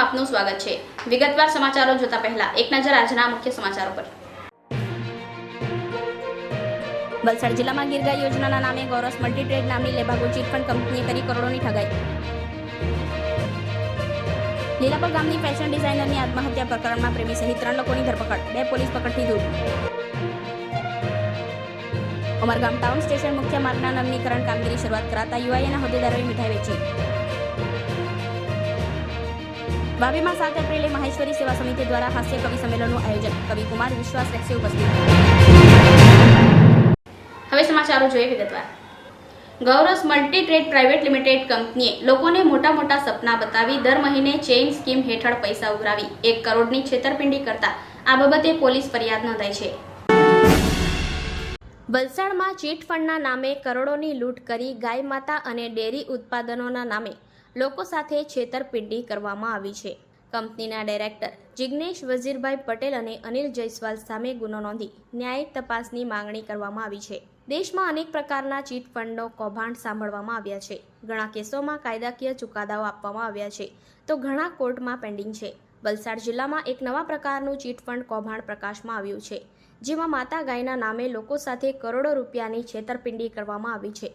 આપનું સ્વાગત છે. વિગતવાર સમાચારો જોતા પહેલા એક નજર આજના મુખ્ય સમાચારો પર. વલસાડ જિલ્લામાં ગીરગાય યોજનાના નામે ગૌરસ મલ્ટીટ્રેડ નામની લેભાગો ચીટફંડ કંપનીએ કરી કરોડોની ઠગાઈ. લીલાપર ગામની ફેશન ડિઝાઇનરની આત્મહત્યા પ્રકરણમાં પ્રેમી સહિત ત્રણ લોકોની ધરપકડ, બે પોલીસ પકડથી દૂર. ઉમરગામ ટાઉન સ્ટેશન મુખ્ય માર્ગના નવીનીકરણ કામગીરી શરૂઆત કરાતા યુઆઈએના હોદ્દેદારોએ મીઠાઈ વેચી. વાવીમાં સાત એપ્રિલે મહેશ્વરી સેવા સમિતિ દ્વારા હાસ્ય કવિ સંમેલનનું આયોજન. કવિ કુમાર વિશ્વાસ રહેશે ઉપસ્થિત. હવે સમાચારો જોઈએ વિગતવાર. ગૌરસ મલ્ટી ટ્રેડ પ્રાઇવેટ લિમિટેડ કંપનીએ લોકોને મોટા મોટા સપના બતાવી દર મહિને ચેઇન સ્કીમ હેઠળ પૈસા ઉઘરાવી. એક કરોડની છેતરપિંડી કરતા આ બાબતે પોલીસ ફરિયાદ નોંધાઈ છે. વલસાડમાં ચીટ ફંડના નામે કરોડોની લૂંટ કરી ગાય માતા અને ડેરી ઉત્પાદનોના નામે લોકો સાથે છેતરપિંડી કરવામાં આવી છે. કંપનીના ડાયરેક્ટર જિગ્નેશ વઝીરભાઈ પટેલ અને અનિલ જયસ્વાલ સામે ગુનો નોંધી ન્યાયિક તપાસની માંગણી કરવામાં આવી છે. દેશમાં અનેક પ્રકારના ચીટ ફંડનો કૌભાંડ સાંભળવામાં આવ્યા છે. ઘણા કેસોમાં કાયદાકીય ચુકાદાઓ આપવામાં આવ્યા છે. તો ઘણા કોર્ટમાં પેન્ડિંગ છે. વલસાડ જિલ્લામાં એક નવા પ્રકારનું ચીટફંડ કૌભાંડ પ્રકાશમાં આવ્યું છે. જેમાં માતા ગાયના નામે લોકો સાથે કરોડો રૂપિયાની છેતરપિંડી કરવામાં આવી છે.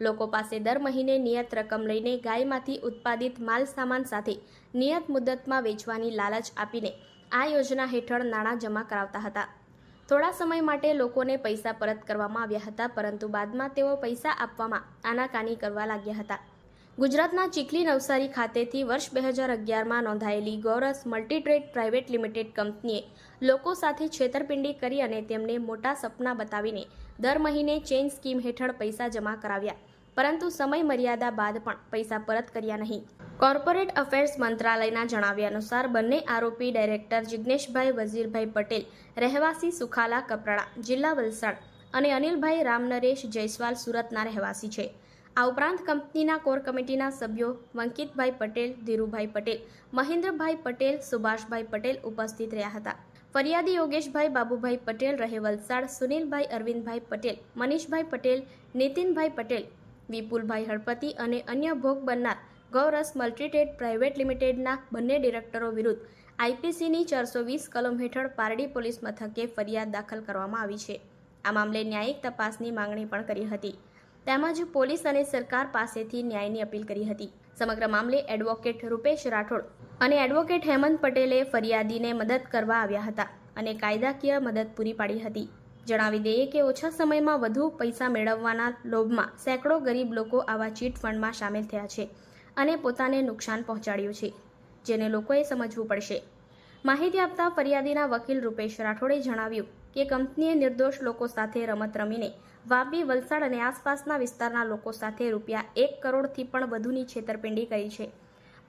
લોકો પાસે દર મહિને નિયત રકમ લઈને ગાયમાંથી ઉત્પાદિત માલ સામાન સાથે નિયત મુદતમાં વેચવાની લાલચ આપીને આ યોજના હેઠળ નાણાં જમા કરાવતા હતા. થોડા સમય માટે લોકોને પૈસા પરત કરવામાં આવ્યા હતા, પરંતુ બાદમાં તેઓ પૈસા આપવામાં આનાકાની કરવા લાગ્યા હતા. ગુજરાતના ચીખલી નવસારી ખાતેથી વર્ષ બે હજાર અગિયારમાં નોંધાયેલી ગૌરસ મલ્ટીટ્રેડ પ્રાઇવેટ લિમિટેડ કંપનીએ લોકો સાથે છેતરપિંડી કરી અને તેમને મોટા સપના બતાવીને દર મહિને ચેઇન સ્કીમ હેઠળ પૈસા જમા કરાવ્યા, પરંતુ સમય મર્યાદા બાદ પણ પૈસા પરત કર્યા નહીં. કોર્પોરેટ અફેર્સ મંત્રાલયના જણાવ્યા અનુસાર, બંને આરોપી ડાયરેક્ટર જિગ્નેશભાઈ વઝીરભાઈ પટેલ, રહેવાસી સુખાલા કપરાડા, જિલ્લા વલસાડ અને અનિલભાઈ રામનરેશ જયસ્વાલ સુરતના રહેવાસી છે. આ ઉપરાંત કંપનીના કોર કમિટીના સભ્યો વંકિતભાઈ પટેલ, ધીરુભાઈ પટેલ, મહેન્દ્રભાઈ પટેલ, સુભાષભાઈ પટેલ ઉપસ્થિત રહ્યા હતા. ફરિયાદી યોગેશભાઈ બાબુભાઈ પટેલ રહે વલસાડ સુનિલભાઈ અરવિંદભાઈ પટેલ, મનીષભાઈ પટેલ, નીતિનભાઈ પટેલ, વિપુલભાઈ હળપતિ અને અન્ય ભોગ બનનાર ગૌરસ મલ્ટીટેડ પ્રાઇવેટ લિમિટેડના બંને ડિરેક્ટરો વિરુદ્ધ આઈપીસીની ચારસો વીસ કલમ હેઠળ પારડી પોલીસ મથકે ફરિયાદ દાખલ કરવામાં આવી છે. આ મામલે ન્યાયિક તપાસની માંગણી પણ કરી હતી. તેમજ પોલીસ અને સરકાર પાસેથી ન્યાયની અપીલ કરી હતી. સમગ્ર મામલે એડવોકેટ રૂપેશ રાઠોડ અને એડવોકેટ હેમંત પટેલે ફરિયાદીને મદદ કરવા આવ્યા હતા અને કાયદાકીય મદદ પૂરી પાડી હતી. જણાવી દઈએ કે ઓછા સમયમાં વધુ પૈસા મેળવવાના લોભમાં સેંકડો ગરીબ લોકો આવા ચીટ ફંડમાં સામેલ થયા છે અને પોતાને નુકસાન પહોંચાડ્યું છે, જેને લોકોએ સમજવું પડશે. માહિતી આપતા ફરિયાદીના વકીલ રૂપેશ રાઠોડે જણાવ્યું કે કંપનીએ નિર્દોષ લોકો સાથે રમત રમીને વાપી, વલસાડ અને આસપાસના વિસ્તારના લોકો સાથે રૂપિયા એક કરોડથી પણ વધુની છેતરપિંડી કરી છે.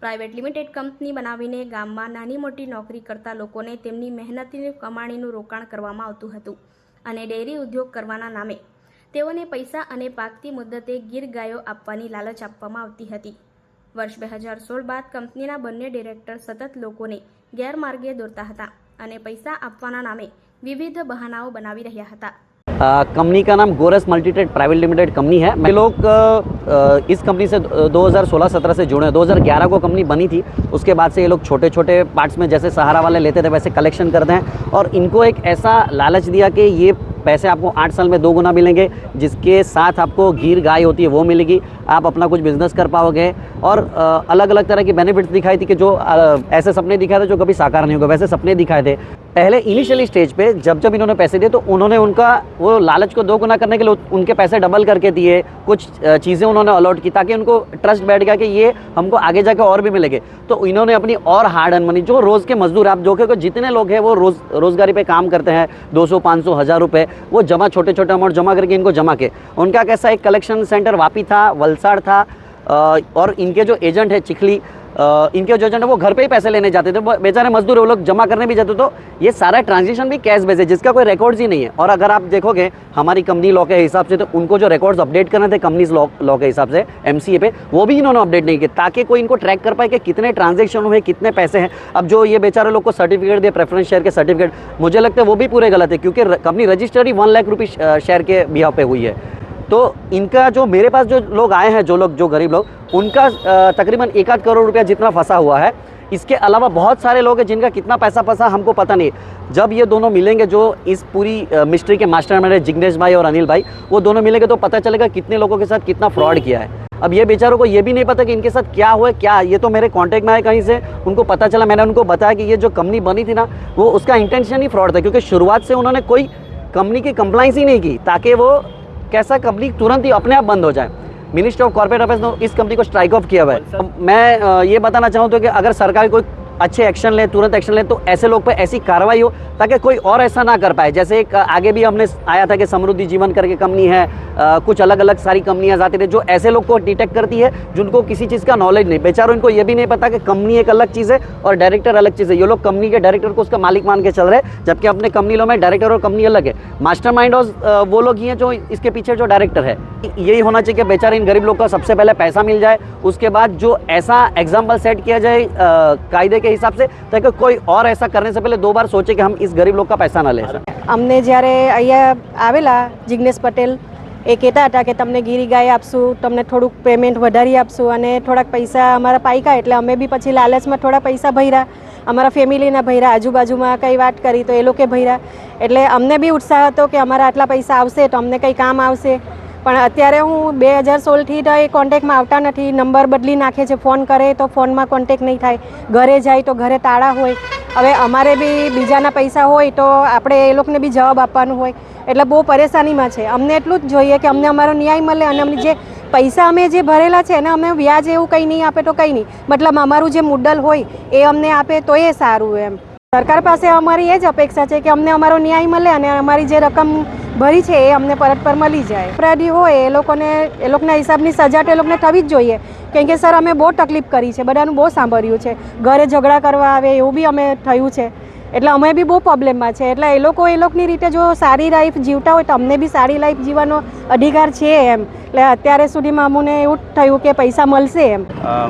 પ્રાઇવેટ લિમિટેડ કંપની બનાવીને ગામમાં નાની મોટી નોકરી કરતા લોકોને તેમની મહેનતની કમાણીનું રોકાણ કરવામાં આવતું હતું અને ડેરી ઉદ્યોગ કરવાના નામે તેઓને પૈસા અને પાકતી મુદ્દતે ગીર ગાયો આપવાની લાલચ આપવામાં આવતી હતી. વર્ષ બે હજાર સોળ બાદ કંપનીના બંને ડિરેક્ટર સતત લોકોને ગેરમાર્ગે દોરતા હતા અને પૈસા આપવાના નામે વિવિધ બહાનાઓ બનાવી રહ્યા હતા. कंपनी का नाम गोरस मल्टीट्रेड प्राइवेट लिमिटेड कंपनी है। मैं लोग इस कंपनी से 2016-17 से जुड़े हैं। 2011 को कंपनी बनी थी। उसके बाद से ये लोग छोटे छोटे पार्ट्स में, जैसे सहारा वाले लेते थे, वैसे कलेक्शन करते हैं। और इनको एक ऐसा लालच दिया कि ये पैसे आपको आठ साल में दो गुना मिलेंगे, जिसके साथ आपको गिर गाय होती है, वो मिलेगी। आप अपना कुछ बिज़नेस कर पाओगे। और अलग अलग तरह की बेनिफिट्स दिखाई थी कि जो ऐसे सपने दिखाए थे जो कभी साकार नहीं होगा। वैसे सपने दिखाए थे। पहले इनिशियली स्टेज पे जब जब इन्होंने पैसे दिए तो उन्होंने उनका वो लालच को दो गुना करने के लिए उनके पैसे डबल करके दिए। कुछ चीज़ें उन्होंने अलॉट की ताकि उनको ट्रस्ट बैठ गया कि ये हमको आगे जाके और भी मिलेंगे। तो इन्होंने अपनी और हार्ड अर्न मनी जो रोज़ के मजदूर, आप जो कि जितने लोग हैं, वो रोज, रोज़गारी पर काम करते हैं 200 500 हज़ार रुपये वो जमा छोटे छोटे अमाउंट जमा करके इनको जमा के उनका कैसा एक कलेक्शन सेंटर वापी था, वलसाड़ था और इनके जो एजेंट है, चिखली इनके जो है, वो घर पे ही पैसे लेने जाते थे। बेचारे मजदूर, वो लोग जमा करने भी जाते तो ये सारा ट्रांजेक्शन भी कैश बेस है, जिसका कोई रिकॉर्ड्स ही नहीं है। और अगर आप देखोगे, हमारी कंपनी लॉ के हिसाब से तो उनको जो रिकॉर्ड्स अपडेट करने थे कंपनीज़ लॉ लॉ के हिसाब से एमसीए पे, वो भी इन्होंने अपडेट नहीं किए, ताकि कोई इनको ट्रैक कर पाए कि कितने ट्रांजेक्शन हुए, कितने पैसे हैं। अब जो ये बेचारे लोग को सर्टिफिकेट दिए प्रेफरेंस शेयर के सर्टिफिकेट मुझे लगता है वो भी पूरे गलत है, क्योंकि कंपनी रजिस्टर ही वन लाख रुपीज़ शेयर के बिहाव पे हुई है। तो इनका जो मेरे पास जो लोग आए हैं, जो लोग, जो गरीब लोग, उनका तकरीबन एक आध करोड़ रुपया जितना फंसा हुआ है। इसके अलावा बहुत सारे लोग हैं जिनका कितना पैसा फंसा, हमको पता नहीं। जब ये दोनों मिलेंगे, जो इस पूरी मिस्ट्री के मास्टर है, जिग्नेश भाई और अनिल भाई, वो दोनों मिलेंगे तो पता चलेगा कितने लोगों के साथ कितना फ्रॉड किया है। अब ये बेचारों को ये भी नहीं पता कि इनके साथ क्या हुआ क्या, ये तो मेरे कांटेक्ट में आए कहीं से, उनको पता चला, मैंने उनको बताया कि ये जो कंपनी बनी थी ना, वो उसका इंटेंशन ही फ्रॉड था, क्योंकि शुरुआत से उन्होंने कोई कंपनी की कंप्लाइंस ही नहीं की, ताकि वो कैसा कंपनी तुरंत ही अपने आप बंद हो जाए मिनिस्टर ऑफ कॉर्पोरेट अफेयर्स ने इस कंपनी को स्ट्राइक ऑफ किया हुआ है अब मैं अ, ये बताना चाहूँ तो कि अगर सरकार कोई अच्छे एक्शन लें तुरंत एक्शन लें तो ऐसे लोग पर ऐसी कार्रवाई हो ताकि कोई और ऐसा ना कर पाए। जैसे एक आगे भी हमने आया था कि समृद्धि जीवन करके कंपनी है अ, कुछ अलग अलग सारी कंपनियाँ जाती रही जो ऐसे लोग को डिटेक्ट करती है जिनको किसी चीज़ का नॉलेज नहीं। बेचारों इनको ये भी नहीं पता कि कंपनी एक अलग चीज़ है और डायरेक्टर अलग चीज़ है। ये लोग कंपनी के डायरेक्टर को उसका मालिक मान के चल रहे हैं जबकि अपने कंपनी लो में डायरेक्टर और कंपनी अलग है। मास्टर माइंड वो लोग ही हैं जो इसके पीछे जो डायरेक्टर है। यही होना चाहिए कि बेचारे इन गरीब लोग का सबसे पहले पैसा मिल जाए उसके बाद जो ऐसा एग्ज़ाम्पल सेट किया जाए कायदे के हिसाब से ताकि कोई और ऐसा करने से पहले दो बार सोचे कि हम इस गरीब लोग का पैसा ना ले અમને જ્યારે અહીંયા આવેલા જિગ્નેશ પટેલ એ કહેતા હતા કે તમને ગીરી ગાય આપશું તમને થોડુંક પેમેન્ટ વધારી આપશું અને થોડાક પૈસા અમારા પાયકા એટલે અમે બી પછી લાલચમાં થોડા પૈસા ભર્યા અમારા ફેમિલીના ભર્યા આજુબાજુમાં કંઈ વાત કરી તો એ લોકે ભર્યા એટલે અમને બી ઉત્સાહ હતો કે અમારા આટલા પૈસા આવશે તો અમને કંઈ કામ આવશે પણ અત્યારે હું બે હજાર સોળથી તો એ કોન્ટેક્ટમાં આવતા નથી. નંબર બદલી નાખે છે. ફોન કરે તો ફોનમાં કોન્ટેક્ટ નહીં થાય. ઘરે જાય તો ઘરે તાળા હોય. હવે અમારે બી બીજાના પૈસા હોય તો આપણે એ લોકોને બી જવાબ આપવાનું હોય. એટલે બહુ પરેશાનીમાં છે. અમને એટલું જ જોઈએ કે અમને અમારો ન્યાય મળે અને અમને જે પૈસા અમે જે ભરેલા છે એને અમે વ્યાજ એવું કંઈ નહીં આપે તો કંઈ નહીં. મતલબ અમારું જે મુદ્દલ હોય એ અમને આપે તો એ સારું એમ. સરકાર પાસે અમારી એ જ અપેક્ષા છે કે અમને અમારો ન્યાય મળે અને અમારી જે રકમ ભરી છે એ અમને પરત પર મળી જાય. અપરાધી હોય, એ લોકોને, એ લોકોના હિસાબની સજા તો એ લોકોને થવી જ જોઈએ. કેમ કે સર, અમે બહુ તકલીફ કરી છે, બધાનું બહુ સાંભળ્યું છે. ઘરે ઝઘડા કરવા આવે, એવું બી અમે થયું છે. એટલે અમે બી બહુ પ્રોબ્લેમમાં છે. એટલે એ લોકો, એ લોકોની રીતે જો સારી લાઈફ જીવતા હોય, તો અમને બી સારી લાઈફ જીવવાનો અધિકાર છે એમ. એટલે અત્યારે સુધીમાં અમને એવું થયું કે પૈસા મળશે એમ.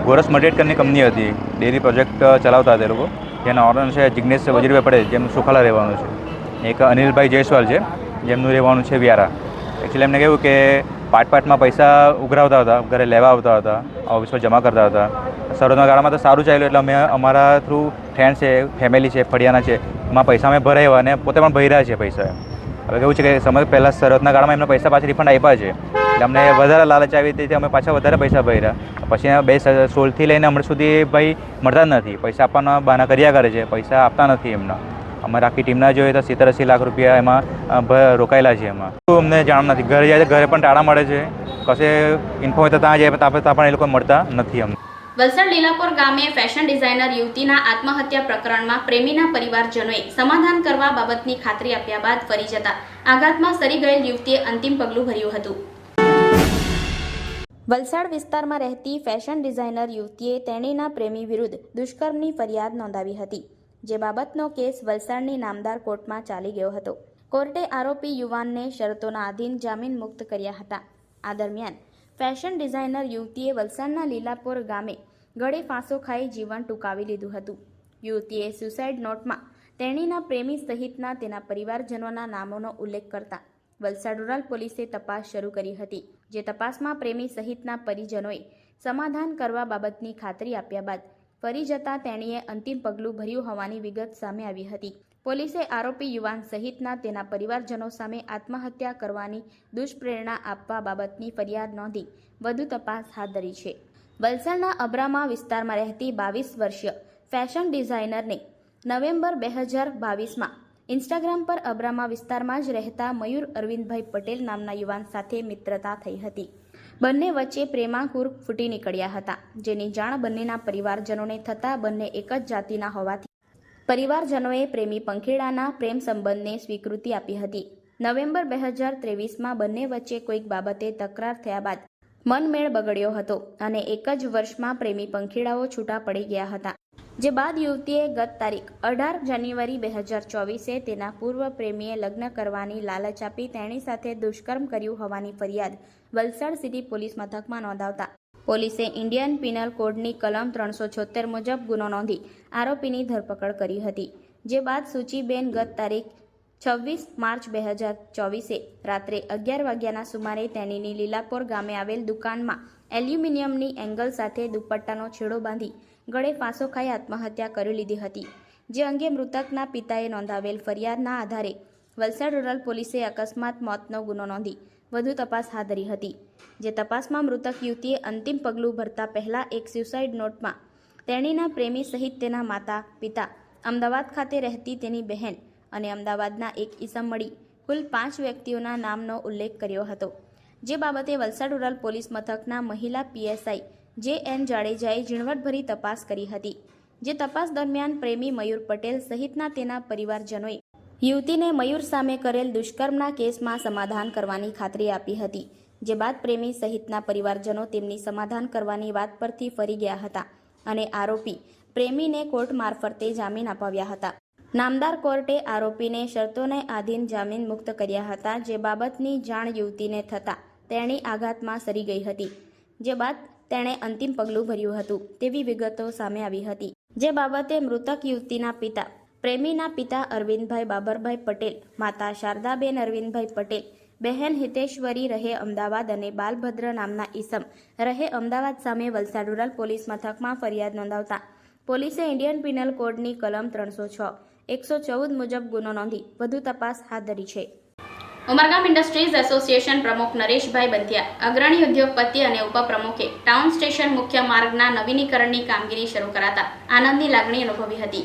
ગોરસ કરીને કંપની હતી. ડેરી પ્રોજેક્ટ ચલાવતા હતા એ લોકો. જેના ઓનર છે જિગ્નેશ વજીરભાઈ પટેલ જેમ સુખાલા રહેવાનું છે. એક અનિલભાઈ જયસ્વાલ છે. જેમનું રહેવાનું છે વ્યારા. એકચ્યુઅલી એમને કહ્યું કે પાર્ટ પાર્ટમાં પૈસા ઉઘરાવતા હતા, ઘરે લેવા આવતા હતા ઓફિસમાં જમા કરતા હતા. શરૂઆતના ગાળામાં તો સારું ચાલ્યું, એટલે અમે અમારા થ્રુ ફ્રેન્ડ છે ફેમિલી છે, ફળિયાના છે, એમાં પૈસા અમે ભરાવ્યા અને પોતે પણ ભર્યા છે પૈસા. હવે કેવું છે કે સમય પહેલાં શરૂઆતના ગાળામાં એમને પૈસા પાછા રિફંડ આપ્યા છે. એટલે અમને વધારે લાલચ આવી હતી, અમે પાછા વધારે પૈસા ભર્યા. પછી બે સોળથી લઈને હમણાં સુધી ભાઈ મળતા જ નથી. પૈસા આપવાના બહાના કર્યા કરે છે, પૈસા આપતા નથી એમના. અમારે આખી ટીમના જોઈએ તો સિત્તેર અસી લાખ રૂપિયા એમાં રોકાયેલા છે એમાં. તો અમને જાણ નથી. ઘરે જાય ઘરે પણ ટાળા મળે છે. કશે ઇન્ફો હોય તો ત્યાં જાય, ત્યાં પણ એ લોકો મળતા નથી અમને. વલસાડ લીલાપોર ગામે ફેશન ડિઝાઇનર યુવતીના આત્મહત્યા પ્રકરણમાં પ્રેમીના પરિવારજનોએ સમાધાન કરવા બાબતની ખાતરી આપ્યા બાદ ફરી જતા આઘાતમાં સરી ગયેલ યુવતીએ અંતિમ પગલું ભર્યું હતું. વલસાડ વિસ્તારમાં રહેતી ફેશન ડિઝાઇનર યુવતીએ તેણીના પ્રેમી વિરુદ્ધ દુષ્કર્મની ફરિયાદ નોંધાવી હતી. જે બાબતનો કેસ વલસાડની નામદાર કોર્ટમાં ચાલી ગયો હતો. કોર્ટે આરોપી યુવાનને શરતોના આધીન જામીન મુક્ત કર્યા હતા. આ દરમિયાન ફેશન ડિઝાઇનર યુવતીએ વલસાડના લીલાપુર ગામે ગળે ફાંસો ખાઈ જીવન ટૂંકાવી લીધું હતું. યુવતીએ સુસાઇડ નોટમાં તેણીના પ્રેમી સહિતના તેના પરિવારજનોના નામોનો ઉલ્લેખ કરતા વલસાડ રૂરલ પોલીસે તપાસ શરૂ કરી હતી, જે તપાસમાં પ્રેમી સહિતના પરિજનોએ સમાધાન કરવા બાબતની ખાતરી આપ્યા બાદ ફરી જતાં તેણીએ અંતિમ પગલું ભર્યું હોવાની વિગત સામે આવી હતી. પોલીસે આરોપી યુવાન સહિતના તેના પરિવારજનો સામે આત્મહત્યા કરવાની દુષ્પ્રેરણા આપવા બાબતની ફરિયાદ નોંધી વધુ તપાસ હાથ ધરી છે. વલસાડના અબ્રામા વિસ્તારમાં રહેતી બાવીસ વર્ષીય ફેશન ડિઝાઇનરને નવેમ્બર બે હજાર બાવીસમાં ઇન્સ્ટાગ્રામ પર અબ્રામા વિસ્તારમાં જ રહેતા મયુર અરવિંદભાઈ પટેલ નામના યુવાન સાથે મિત્રતા થઈ હતી. બંને વચ્ચે પ્રેમાકુર ફૂટી નીકળ્યા હતા, જેની જાણ બંનેના પરિવારજનોને થતાં બંને એક જ જાતિના હોવાથી પરિવારજનોએ પ્રેમી પંખેડાના પ્રેમ સંબંધને સ્વીકૃતિ આપી હતી. નવેમ્બર બે હજાર ત્રેવીસમાં બંને વચ્ચે કોઈક બાબતે તકરાર થયા બાદ મનમેળ બગડ્યો હતો અને એક જ વર્ષમાં પ્રેમી પંખીડાઓ છૂટા પડી ગયા હતા. જે બાદ યુવતીએ ગત તારીખ અઢાર જાન્યુઆરી બે હજાર ચોવીસે તેના પૂર્વ પ્રેમીએ લગ્ન કરવાની લાલચ આપી તેણી સાથે દુષ્કર્મ કર્યું હોવાની ફરિયાદ વલસાડ સિટી પોલીસ મથકમાં નોંધાવતા. પોલીસે ઇન્ડિયન પિનલ કોડની કલમ ત્રણસો છોતેર મુજબ ગુનો નોંધી આરોપીની ધરપકડ કરી હતી. જે બાદ સૂચિબેન ગત તારીખ છવ્વીસ માર્ચ બે હજાર ચોવીસે રાત્રે અગિયાર વાગ્યાના સુમારે તેણીની લીલાપોર ગામે આવેલ દુકાનમાં એલ્યુમિનિયમની એંગલ સાથે દુપટ્ટાનો છેડો બાંધી ગળે ફાંસો ખાઈ આત્મહત્યા કરી લીધી હતી. જે અંગે મૃતકના પિતાએ નોંધાવેલ ફરિયાદના આધારે વલસાડ રૂરલ પોલીસે અકસ્માત મોતનો ગુનો નોંધી વધુ તપાસ હાથ ધરી હતી. જે તપાસમાં મૃતક યુવતીએ અંતિમ પગલું ભરતા પહેલા એક સ્યુસાઇડ નોટમાં તેણીના પ્રેમી સહિત તેના માતા, પિતા અમદાવાદ ખાતે રહેતી તેની બહેન અને અમદાવાદના એક ઈસમ મળી કુલ પાંચ વ્યક્તિઓના નામનો ઉલ્લેખ કર્યો હતો. જે બાબતે વલસાડ રૂરલ પોલીસ મથકના મહિલા પીએસઆઈ જે એન જાડેજાએ ઝીણવટભરી તપાસ કરી હતી, જે તપાસ દરમિયાન પ્રેમી મયુર પટેલ સહિતના તેના પરિવારજનોએ યુવતીને મયુર સામે કરેલ દુષ્કર્મના કેસમાં સમાધાન કરવાની ખાતરી આપી હતી, જે બાદ પ્રેમી સહિતના પરિવારજનો તેમની સમાધાન કરવાની વાત પરથી ફરી ગયા હતા અને આરોપી પ્રેમીને કોર્ટ મારફતે જામીન અપાવ્યા હતા. નામદાર કોર્ટે આરોપીને શરતોને આધીન જામીન મુક્ત કર્યા હતા, જે બાબતની જાણ યુવતીને થતાં તેણી આઘાતમાં સરી ગઈ હતી, જે બાદ તેણે અંતિમ પગલું ભર્યું હતું. તેવી વિગતો સામે આવી હતી. જે બાબતે મૃતક યુવતીના પિતા, પ્રેમીના પિતા અરવિંદભાઈ બાબરભાઈ પટેલ, માતા શારદાબેન અરવિંદભાઈ પટેલ, બહેન હિતેશ્વરી રહે અમદાવાદ અને બાલભદ્ર નામના ઈસમ રહે અમદાવાદ સામે વલસાડ રૂરલ પોલીસ મથકમાં ફરિયાદ નોંધાવતા પોલીસે ઇન્ડિયન પિનલ કોડની કલમ ત્રણસો છ, એકસો ચૌદ મુજબ ગુનો નોંધી વધુ તપાસ હાથ ધરી છે. ઉમરગામ ઇન્ડસ્ટ્રીઝ એસોસિએશન પ્રમુખ નરેશભાઈ બંધિયા, અગ્રણી ઉદ્યોગપતિ અને ઉપપ્રમુખે ટાઉન સ્ટેશન મુખ્ય માર્ગના નવીનીકરણની કામગીરી શરૂ કરાતા આનંદની લાગણી અનુભવી હતી.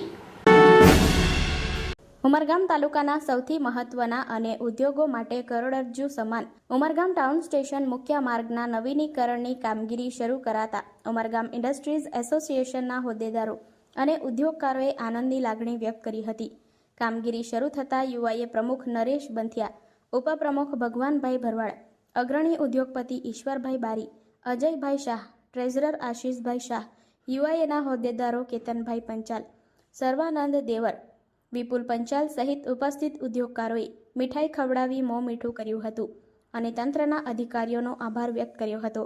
ઉમરગામ તાલુકાના સૌથી મહત્વના અને ઉદ્યોગો માટે કરોડરજ્જુ સમાન ઉમરગામ ટાઉન સ્ટેશન મુખ્ય માર્ગના નવીનીકરણની કામગીરી શરૂ કરાતા ઉમરગામ ઇન્ડસ્ટ્રીઝ એસોસિએશનના હોદ્દેદારો અને ઉદ્યોગકારોએ આનંદની લાગણી વ્યક્ત કરી હતી. કામગીરી શરૂ થતાં યુવાએ પ્રમુખ નરેશ બંથિયા ઉપપ્રમુખ ભગવાનભાઈ ભરવાડ, અગ્રણી ઉદ્યોગપતિ ઈશ્વરભાઈ બારી, અજયભાઈ શાહ, ટ્રેઝરર આશીષભાઈ શાહ, યુઆઈએના હોદ્દેદારો કેતનભાઈ પંચાલ, સર્વાનંદ દેવર, વિપુલ પંચાલ સહિત ઉપસ્થિત ઉદ્યોગકારોએ મીઠાઈ ખવડાવી મોં મીઠું કર્યું હતું અને તંત્રના અધિકારીઓનો આભાર વ્યક્ત કર્યો હતો.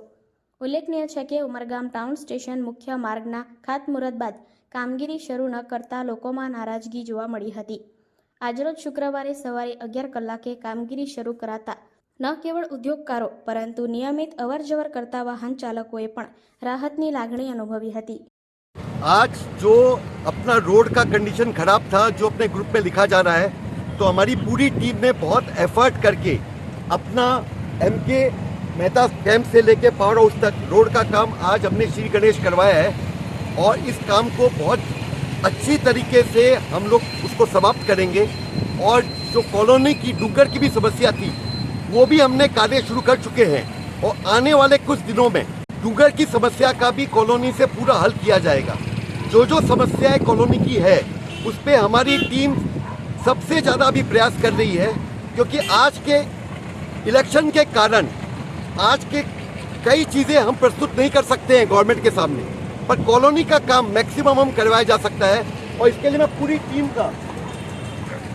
ઉલ્લેખનીય છે કે ઉમરગામ ટાઉન સ્ટેશન મુખ્ય માર્ગના ખાતમુહૂર્ત બાદ કામગીરી શરૂ ન કરતા લોકોમાં નારાજગી જોવા મળી હતી. આજરોજ શુક્રવારે સવારે અગિયાર કલાકે કામગીરી શરૂ કરાતા ન કેવળ ઉદ્યોગકારો પરંતુ નિયમિત અવરજવર કરતા વાહન ચાલકોએ પણ રાહતની લાગણી અનુભવી હતી आज जो अपना रोड का कंडीशन खराब था जो अपने ग्रुप में लिखा जा रहा है तो हमारी पूरी टीम ने बहुत एफर्ट करके अपना एम के मेहता कैंप से लेके पावर हाउस तक रोड का काम आज हमने श्री गणेश करवाया है और इस काम को बहुत अच्छी तरीके से हम लोग उसको समाप्त करेंगे। और जो कॉलोनी की डुग्गर की भी समस्या थी, वो भी हमने कार्य शुरू कर चुके हैं और आने वाले कुछ दिनों में डुग्गर की समस्या का भी कॉलोनी से पूरा हल किया जाएगा। जो जो समस्याएँ कॉलोनी की है, उस पर हमारी टीम सबसे ज़्यादा अभी प्रयास कर रही है, क्योंकि आज के इलेक्शन के कारण आज के कई चीज़ें हम प्रस्तुत नहीं कर सकते हैं गवर्नमेंट के सामने। पर कॉलोनी का काम मैक्सिमम हम करवाया जा सकता है और इसके लिए मैं पूरी टीम का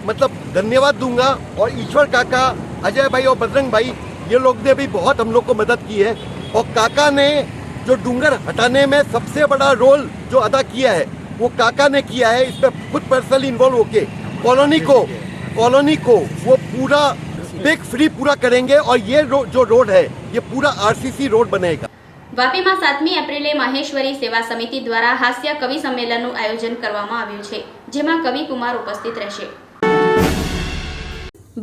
मतलब धन्यवाद दूँगा और ईश्वर काका अजय भाई और बजरंग भाई ये लोग ने भी बहुत हम लोग को मदद की है। और काका ने जो डूंगर हटाने में सबसे बड़ा रोल जो अदा किया है वो काका ने किया है इस पर खुद पर्सनली इन्वॉल्व होके। कॉलोनी को कॉलोनी को वो पूरा बिग फ्री पूरा करेंगे और ये रो, जो रोड है ये पूरा आरसीसी रोड बनेगा। વાપીમાં સાતમી એપ્રિલે મહેશ્વરી સેવા સમિતિ દ્વારા હાસ્ય કવિ સંમેલનનું આયોજન કરવામાં આવ્યું છે, જેમાં કવિ કુમાર ઉપસ્થિત રહેશે.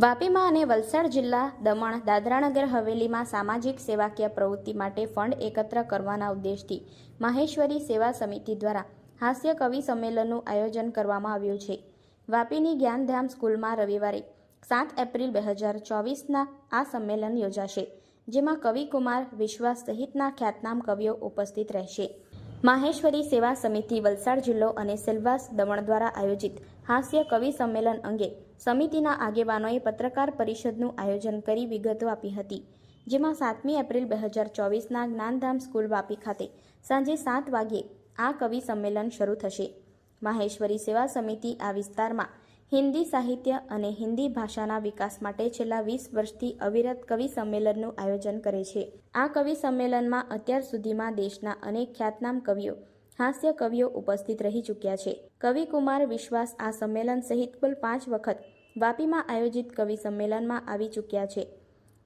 વાપીમાં અને વલસાડ જિલ્લા દમણ દાદરાનગર હવેલીમાં સામાજિક સેવાકીય પ્રવૃત્તિ માટે ફંડ એકત્ર કરવાના ઉદ્દેશથી માહેશ્વરી સેવા સમિતિ દ્વારા હાસ્ય કવિ સંમેલનનું આયોજન કરવામાં આવ્યું છે. વાપીની જ્ઞાનધામ સ્કૂલમાં રવિવારે સાત એપ્રિલ બે હજાર ચોવીસના આ સંમેલન યોજાશે. જેમાં કવિકુમાર વિશ્વાસ સહિતના ખ્યાતનામ કવિઓ ઉપસ્થિત રહેશે. માહેશ્વરી સેવા સમિતિ વલસાડ જિલ્લો અને સેલવાસ દમણ દ્વારા આયોજિત હાસ્ય કવિ સંમેલન અંગે સમિતિના આગેવાનોએ પત્રકાર પરિષદનું આયોજન કરી વિગતો આપી હતી, જેમાં સાતમી એપ્રિલ બે હજાર ચોવીસના જ્ઞાનધામ સ્કૂલ વાપી ખાતે સાંજે સાત વાગ્યે આ કવિ સંમેલન શરૂ થશે. માહેશ્વરી સેવા સમિતિ આ વિસ્તારમાં હિન્દી સાહિત્ય અને હિન્દી ભાષાના વિકાસ માટે છેલ્લા વીસ વર્ષથી અવિરત કવિ સંમેલનનું આયોજન કરે છે. આ કવિ સંમેલનમાં અત્યાર સુધીમાં દેશના અનેક ખ્યાતનામ કવિઓ, હાસ્ય કવિઓ ઉપસ્થિત રહી ચૂક્યા છે. કવિ કુમાર વિશ્વાસ આ સંમેલન સહિત કુલ પાંચ વખત વાપીમાં આયોજિત કવિ સંમેલનમાં આવી ચૂક્યા છે.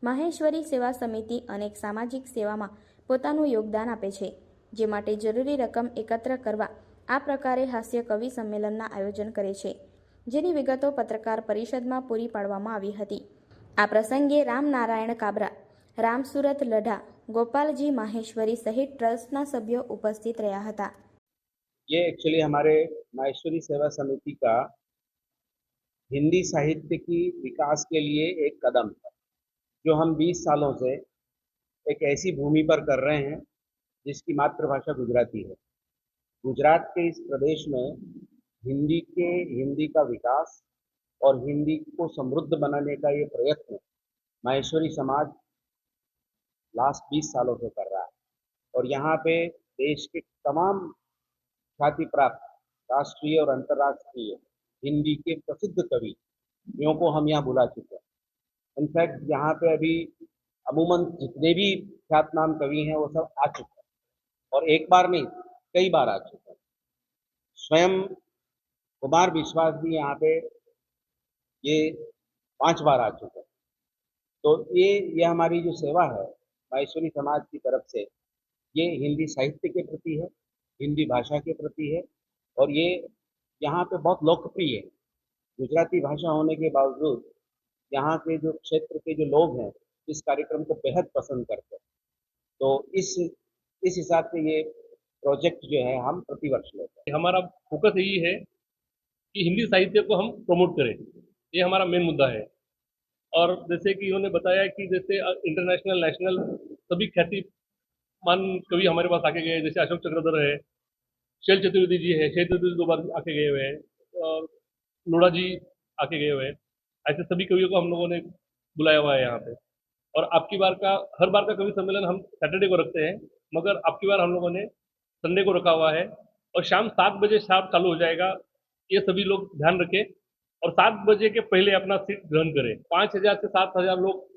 માહેશ્વરી સેવા સમિતિ અનેક સામાજિક સેવામાં પોતાનું યોગદાન આપે છે, જે માટે જરૂરી રકમ એકત્ર કરવા આ પ્રકારે હાસ્ય કવિ સંમેલનના આયોજન કરે છે. જેની વિગતો પત્રકાર પરિષદમાં પૂરી પાડવામાં આવી હતી આ પ્રસંગે રામનારાયણ કાબરા રામસુરત લઢા ગોપાલજી માહેશ્વરી સહિત ટ્રસ્ટના સભ્યો ઉપસ્થિત રહ્યા હતા ये एक्चुअली हमारे माहेश्वरी सेवा समिति का हिंदी साहित्य की विकास के लिए एक कदम है जो हम 20 सालों से एक ऐसी भूमि पर कर रहे हैं जिसकी मातृभाषा गुजराती है गुजरात के इस प्रदेश में हिंदी के, हिंदी का विकास और हिंदी को समृद्ध बनाने का ये प्रयत्न माहेश्वरी समाज लास्ट 20 सालों से कर रहा है। और यहाँ पे देश के तमाम ख्याति प्राप्त राष्ट्रीय और अंतर्राष्ट्रीय हिंदी के प्रसिद्ध कवियों को हम यहाँ बुला चुके हैं। इनफैक्ट यहाँ पे अभी अमूमन जितने भी ख्यातनाम कवि हैं, वो सब आ चुके हैं। और एक बार नहीं, कई बार आ चुके हैं। स्वयं कुमार विश्वास भी यहाँ पे ये पाँच बार आ चुके हैं। तो ये ये हमारी जो सेवा है माहेश्वरी समाज की तरफ़ से, ये हिंदी साहित्य के प्रति है, हिंदी भाषा के प्रति है, और ये यहाँ पे बहुत लोकप्रिय है। गुजराती भाषा होने के बावजूद यहाँ के जो क्षेत्र के जो लोग हैं, इस कार्यक्रम को बेहद पसंद करते हैं। तो इस इस हिसाब से ये प्रोजेक्ट जो है, हम प्रतिवर्ष लेते हैं। हमारा फोकस यही है कि हिंदी साहित्य को हम प्रमोट करें। ये हमारा मेन मुद्दा है। और जैसे कि इन्होंने बताया कि जैसे इंटरनेशनल नेशनल सभी ख्यातिमान कवि हमारे पास आके गए जैसे अशोक चक्रधर है, शैल चतुर्वेदी जी है, शैल चतुर्वेदी दो बार आके गए हुए हैं, और नोड़ा जी आके गए हुए हैं। ऐसे सभी कवियों को हम लोगों ने बुलाया हुआ है यहाँ पे। और आपकी बार का, हर बार का कवि सम्मेलन हम सैटरडे को रखते हैं, मगर आपकी बार हम लोगों ने संडे को रखा हुआ है। और शाम सात बजे शाम चालू हो जाएगा ये सभी लोग ध्यान रखें और सात बजे के पहले अपना सीट ग्रहण करें। पाँच हज़ार से सात हज़ार लोग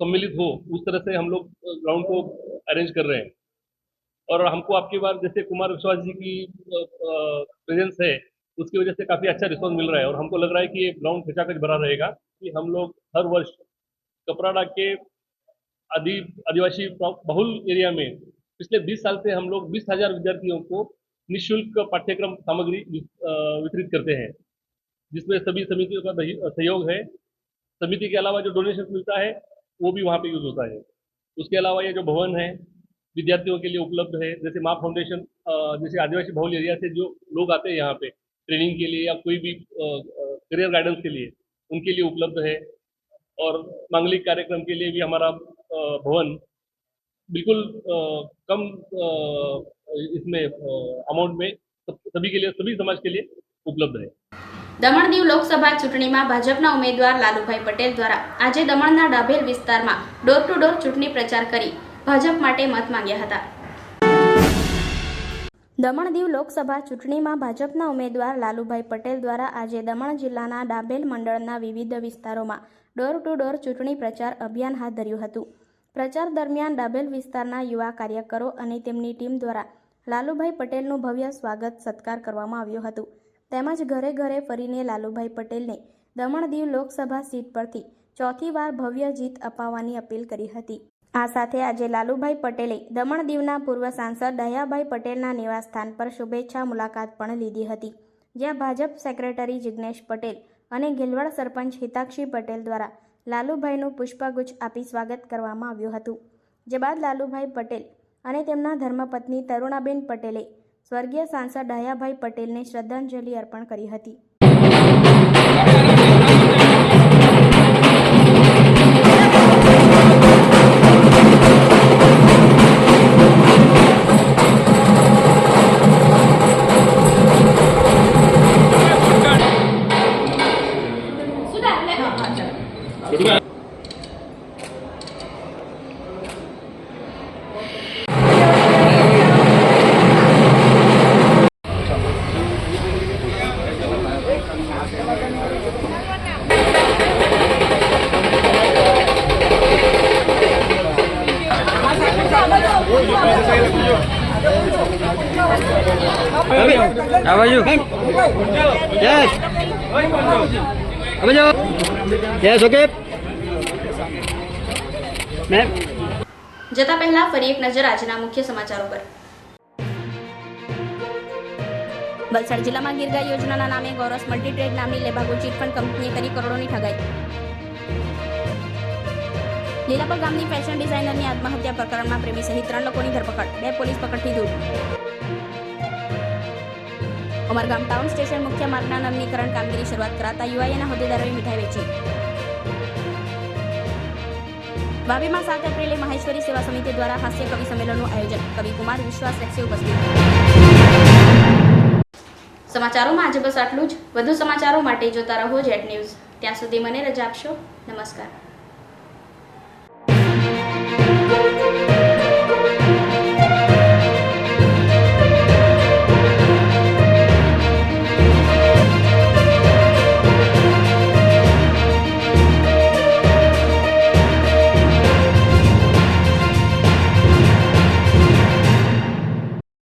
सम्मिलित हो, उस तरह से हम लोग ग्राउंड को अरेंज कर रहे हैं। और हमको आपकी बार जैसे कुमार विश्वास जी की प्रेजेंस है, उसकी वजह से काफ़ी अच्छा रिस्पॉन्स मिल रहा है और हमको लग रहा है कि ये ग्राउंड खचाखच भरा रहेगा कि हम लोग हर वर्ष कपराडा के आदि, आदिवासी बहुल एरिया में पिछले 20 साल से हम लोग बीस हज़ार विद्यार्थियों को निशुल्क पाठ्यक्रम सामग्री वितरित करते हैं। जिसमें सभी समितियों का सहयोग है। समिति के अलावा जो डोनेशन मिलता है, वो भी वहाँ पे यूज़ होता है। उसके अलावा ये जो भवन है, विद्यार्थियों के लिए उपलब्ध है। जैसे माँ फाउंडेशन जैसे आदिवासी बहुल एरिया से जो लोग आते हैं यहाँ पे ट्रेनिंग के लिए या कोई भी करियर गाइडेंस के लिए, उनके लिए उपलब्ध है। और मांगलिक कार्यक्रम के लिए भी हमारा भवन बिल्कुल कम इसमें अमाउंट में सब- सभी के लिए सभी समाज के लिए उपलब्ध है દમણ દીવ લોકસભા ચૂંટણીમાં ભાજપના ઉમેદવાર લાલુભાઈ પટેલ દ્વારા આજે દમણના ડાભેલ વિસ્તારમાં ડોર ટુ ડોર ચૂંટણી પ્રચાર કરી ભાજપ માટે મત માંગ્યા હતા દમણ દીવ લોકસભા ચૂંટણીમાં ભાજપના ઉમેદવાર લાલુભાઈ પટેલ દ્વારા આજે દમણ જિલ્લાના ડાભેલ મંડળના વિવિધ વિસ્તારોમાં ડોર ટુ ડોર ચૂંટણી પ્રચાર અભિયાન હાથ ધર્યું હતું પ્રચાર દરમિયાન ડાભેલ વિસ્તારના યુવા કાર્યકરો અને તેમની ટીમ દ્વારા લાલુભાઈ પટેલનું ભવ્ય સ્વાગત સત્કાર કરવામાં આવ્યો હતું. તેમજ ઘરે ઘરે ફરીને લાલુભાઈ પટેલને દમણ દીવ લોકસભા સીટ પરથી ચોથી વાર ભવ્ય જીત અપાવવાની અપીલ કરી હતી. આ સાથે આજે લાલુભાઈ પટેલે દમણ દીવના પૂર્વ સાંસદ દયાભાઈ પટેલના નિવાસસ્થાન પર શુભેચ્છા મુલાકાત પણ લીધી હતી. જ્યાં ભાજપ સેક્રેટરી જિજ્ઞેશ પટેલ અને ગિલવાડ સરપંચ હિતાક્ષી પટેલ દ્વારા લાલુભાઈનું પુષ્પગુચ્છ આપી સ્વાગત કરવામાં આવ્યું હતું. જે બાદ લાલુભાઈ પટેલ અને તેમના ધર્મપત્ની તરુણાબેન પટેલે સ્વર્ગીય સાંસદ ડાયાભાઈ પટેલને શ્રદ્ધાંજલિ અર્પણ કરી હતી. આ બાજુ યસ જાઓ યસ ઓકે મેમ જતા પહેલા ફરી એક નજર આજના મુખ્ય સમાચારો પર. વલસાડ જિલ્લામાં ગીરગા યોજનાના નામે ગૌરસ મલ્ટીટ્રેડ નામની લેભાગો ચીટફંડ કંપનીએ કરી કરોડોની ઠગાઈ. લીલાપર ગામની ફેશન ડિઝાઇનરની આત્મહત્યા પ્રકરણમાં પ્રેમી સહિત ત્રણ લોકોની ધરપકડ, બે પોલીસ પકડથી દૂર. ઉમરગામ ટાઉન સ્ટેશન મુખ્ય માર્ગના નવીનીકરણ કામગીરી શરૂઆત કરાતા યુવાઈના હોદ્દેદારોએ મીઠાઈ વેચી. વાવીમાં સાત એપ્રિલે મહેશ્વરી સેવા સમિતિ દ્વારા હાસ્ય કવિ સંમેલનનું આયોજન. કવિકુમાર વિશ્વાસ રેક્ષે ઉપસ્થિત. સમાચારોમાં આજે બસ આટલું જ. વધુ સમાચારો માટે જોતા રહો જેટ ન્યૂઝ. ત્યાં સુધી મને રજા આપશો. નમસ્કાર.